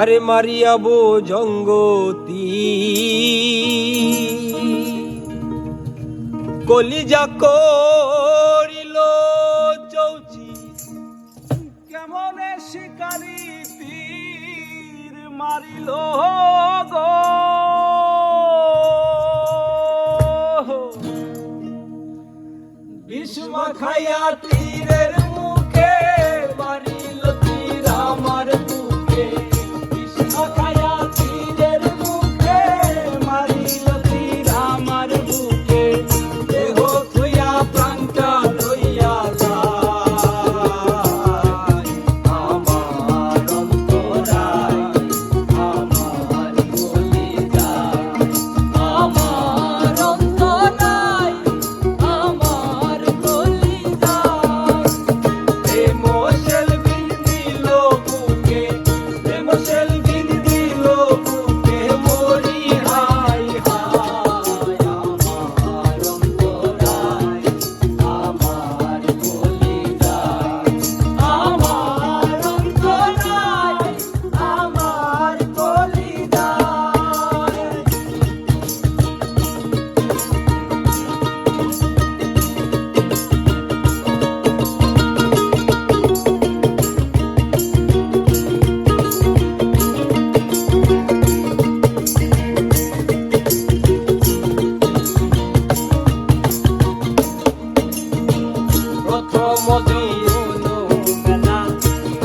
আরে মারিয়াবো জঙ্গতি। কলিজা করিল চৌচি। কেমনে শিকারি তীর মারিল?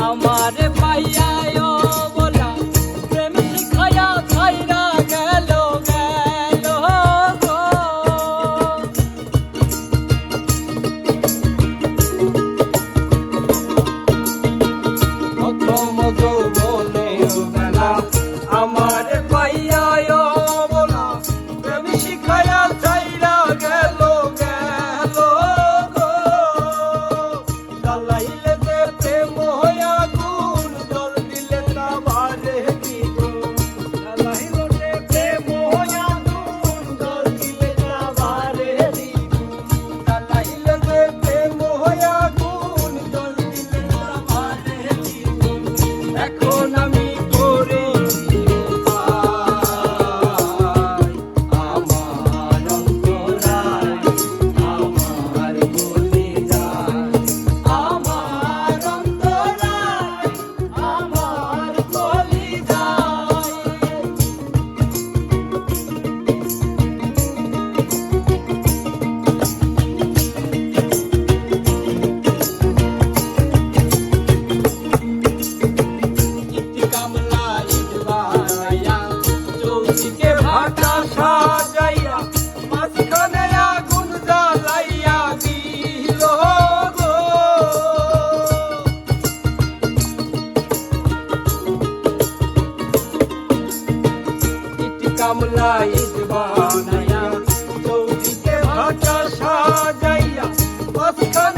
আমার গামলা ঈদ বানায়া চৌদিকে ভাটা সাজাইয়া মাঝখানে